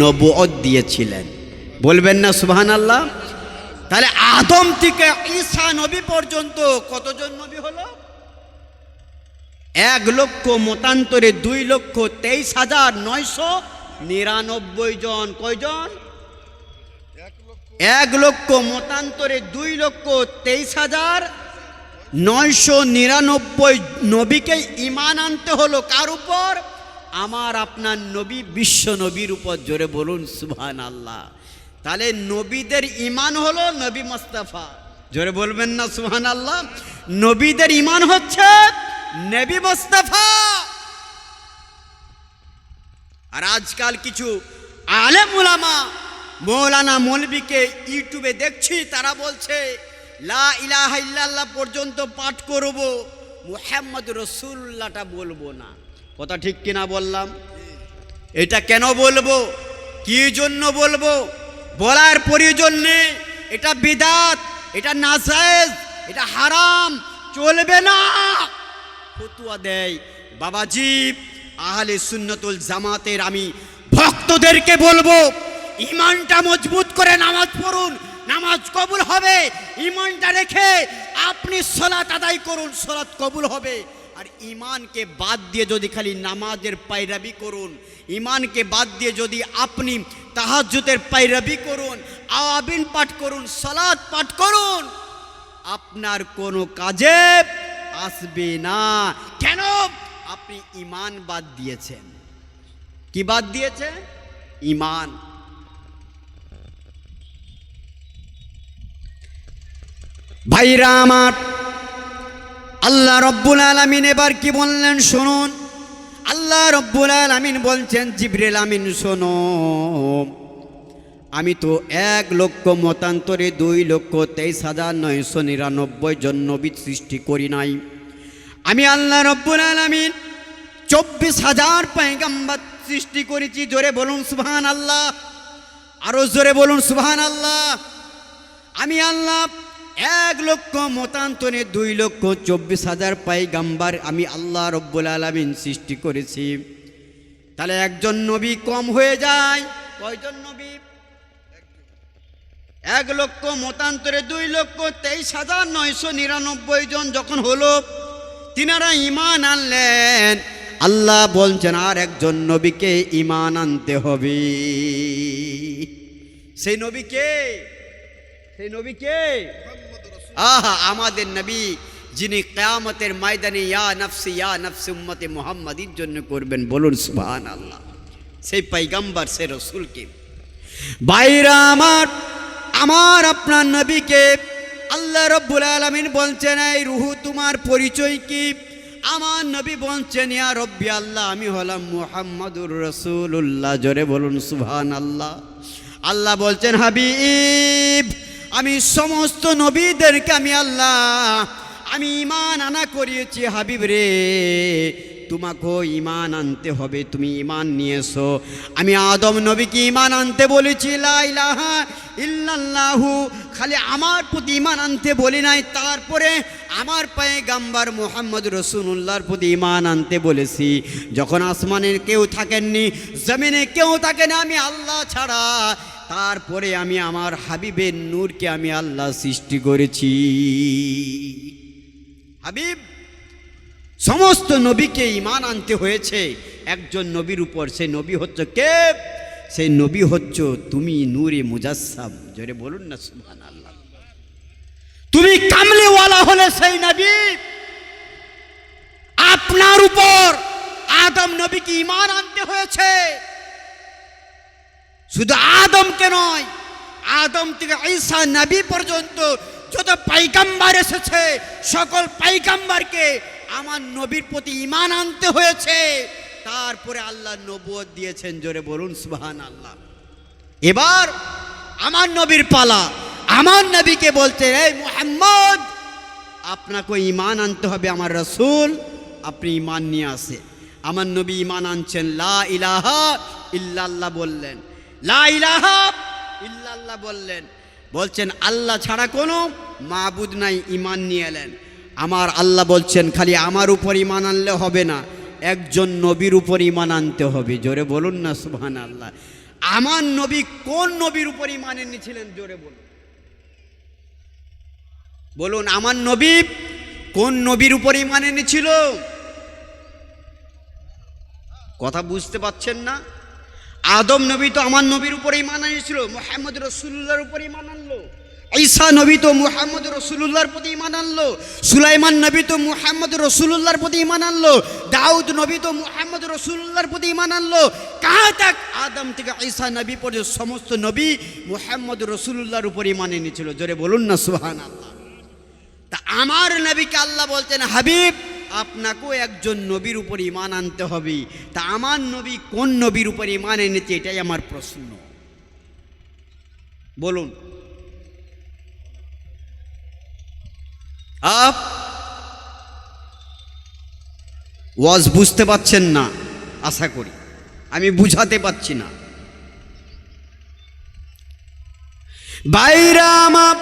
নবুয়ত দিয়েছিলেন। বলবেন না সুবহান আল্লাহ তাহলে আদম থেকে ঈসা নবী পর্যন্ত কতজন নবী হলো? এক লক্ষ মতান্তরে দুই লক্ষ তেইশ হাজার নয়শো নিরানব্বই জন। কয়জন? এক লক্ষ মতান্তরে দুই লক্ষ তেইশ হাজার নয়শো নিরানব্বই নবীকে ইমান আনতে হলো কার উপর? আমার আপনার নবী, বিশ্ব নবীর উপর জোরে বলুন সুবহান আল্লাহ তাহলে নবীদের ইমান হলো নবী মোস্তাফা। জোরে বলবেন না সুবহান আল্লাহ নবীদের ইমান হচ্ছে নবী মোস্তাফা। আর আজকাল কিছু আলেম উলামা মৌলানা মৌলবীকে ইউটিউবে দেখছি, তারা বলছে, লা ইলাহা ইল্লাল্লাহ পর্যন্ত পাঠ করব, মুহাম্মদ রসুল্লাহটা বলব না। কথা ঠিক কিনা বললাম? এটা কেন বলব? কি জন্য বলব? বলার প্রয়োজন নেই এটা বিদাত, এটা নাজায়েজ, এটা হারাম, চলবে না। ফতুয়া দেয় বাবাজি আহলে সুন্নতুল জামাতের আমি ভক্তদেরকে বলব ইমানটা মজবুত করে নামাজ পড়ুন, নামাজ কবুল হবে। ইমানটা রেখে আপনি সলাত আদায় করুন, সলাত কবুল হবে। আর ইমানকে বাদ দিয়ে যদি খালি নামাজের পায়রাবি করুন ইমানকে বাদ দিয়ে যদি আপনি তাহাজ্জুদের পায়রাবি করুন আওয়াবিন পাঠ করুন সালাদ পাঠ করুন, আপনার কোনো কাজে আসবে না। কেন? আপনি ইমান বাদ দিয়েছেন। কি বাদ দিয়েছেন? ইমান ভাইরা আমার আল্লাহ রব্বুল আলমিন এবার কি বললেন শুনুন? আল্লাহ রব্বুল আলমিন বলছেন, জিবরেল আমিন, শোনো। আমি তো এক লক্ষ মতান্তরে দুই লক্ষ তেইশ হাজার নয়শো নিরানব্বই জন নবী সৃষ্টি করি নাই। আমি আল্লাহ রব্বুল আলমিন চব্বিশ হাজার পায়গাম্বার সৃষ্টি করেছি। জোরে বলুন সুবহান আল্লাহ আরও জোরে বলুন সুবহান আল্লাহ আমি আল্লাহ এক লক্ষ মতান্তরে দুই লক্ষ চব্বিশ হাজার পাইগাম্বার আমি আল্লাহ রব্বুল আলমিন সৃষ্টি করেছি। তাহলে একজন নবী কম হয়ে যায়। কয়জন নবী? এক লক্ষ মতান্তরে দুই লক্ষ তেইশ হাজার নয়শো নিরানব্বই জন যখন হলো, তিনারা ইমান আনলেন। আল্লাহ বলছেন, আর একজন নবীকে ইমান আনতে হবে। সেই নবীকে সেই নবীকে আহা, আমাদের নবী যিনি কেয়ামতের ময়দানে, ইয়া নফসি ইয়া নফসি উম্মতে মোহাম্মদীর জন্য করবেন, বলুন সুবহান আল্লাহ সেই পাইগাম্বার সে রসুলকে। বাইরা আমার আমার আপনার নবীকে আল্লাহ রব্বুল আলমিন বলছেন, এই রুহু, তোমার পরিচয় কি? আমার নবী বলছেন, ইয়া রব্বি আল্লাহ, আমি হলাম মুহাম্মাদুর রসুল্লাহ জোরে বলুন সুবহান আল্লাহ আল্লাহ বলছেন, হাবিব আমি সমস্ত নবীদেরকে আমি আল্লাহ, আমি ইমান আনা করিয়েছি হাবিব রে। তোমাকেও ইমান আনতে হবে, তুমি ইমান নিয়ে এসো আমি আদম নবীকে ইমান আনতে বলেছি, লা ইলাহা ইল্লাল্লাহু, খালি আমার প্রতি ইমান আনতে বলি নাই, তারপরে আমার পায়ে গাম্বার মোহাম্মদ রসুল্লাহর প্রতি ইমান আনতে বলেছি। যখন আসমানের কেউ থাকেননি, জমিনে কেউ থাকেন, আমি আল্লাহ ছাড়া তারপরে আমি আমার হাবিবের নূরকে আমি আল্লাহ সৃষ্টি করেছি। হাবিব, সমস্ত নবীকে ইমান আনতে হয়েছে। একজন নবীর উপর সে নবী হচ্ছে কে? সেই নবী হচ্ছ তুমি নূরে মুজাসসাম। জোরে বলুন না সুবহান আল্লাহ তুমি কামলেওয়ালা হলে সেই নবী। আপনার উপর আদম নবীকে ইমান আনতে হয়েছে। শুধু আদমকে নয়, আদম থেকে ঈসা নবী পর্যন্ত যত পাইকাম্বার এসেছে, সকল পাইকাম্বারকে আমার নবীর প্রতি ইমান আনতে হয়েছে। তারপরে আল্লাহ নবুয়ত দিয়েছেন, জোরে বলুন সুবহান আল্লাহ এবার আমার নবীর পালা, আমার নবীকে বলতে এই মোহাম্মদ, আপনাকে ইমান আনতে হবে আমার রসুল, আপনি ইমান নিয়ে আসে আমার নবী ইমান আনছেন, লা ইলাহা ইল্লাল্লাহ বললেন। ইল্লাল্লাহ বললেন। বলছেন, আল্লাহ ছাড়া কোনো মাবুদ নাই ইমান নিয়ে এলেন। আমার আল্লাহ বলছেন, খালি আমার উপর ইমান আনলে হবে না, একজন নবীর উপর ইমান আনতে হবে। জোরে বলুন না সুবহান আল্লাহ আমার নবী কোন নবীর উপর ইমান এনেছিলেন? জোরে বলুন। বলুন, আমার নবী কোন নবীর উপর ইমান এনেছিল? কথা বুঝতে পাচ্ছেন না? আদম নবী তো আমার নবীর উপরে ইমান আনিয়েছিল, মোহাম্মদ রসুল্লাহর উপরে ইমান আনলো। ঈসা নবী তো মুহাম্মদ রসুল্লাহর প্রতি ইমান আনলো। সুলাইমান নবী তো মুহাম্মদ রসুল্লাহর প্রতি ইমান আনলো। দাউদ নবী তো মুহাম্মদ রসুল্লাহর প্রতি ইমান আনলো। কাহা তাক আদম থেকে ঈসা নবী পর্যন্ত সমস্ত নবী মুহাম্মদ রসুল্লাহর উপর ইমান এনেছিল। জোরে বলুন না সুহান আল্লাহ তা আমার নবীকে আল্লাহ বলতেন, হাবিব আপনাকেও একজন নবীর উপর ইমান আনতে হবে। তা আমার নবী কোন নবীর উপর ইমান এনেছে, এটাই আমার প্রশ্ন। বলুন। আপ ওয়াজ বুঝতে পাচ্ছেন না, আশা করি। আমি বুঝাতে পাচ্ছি না। বাইরামা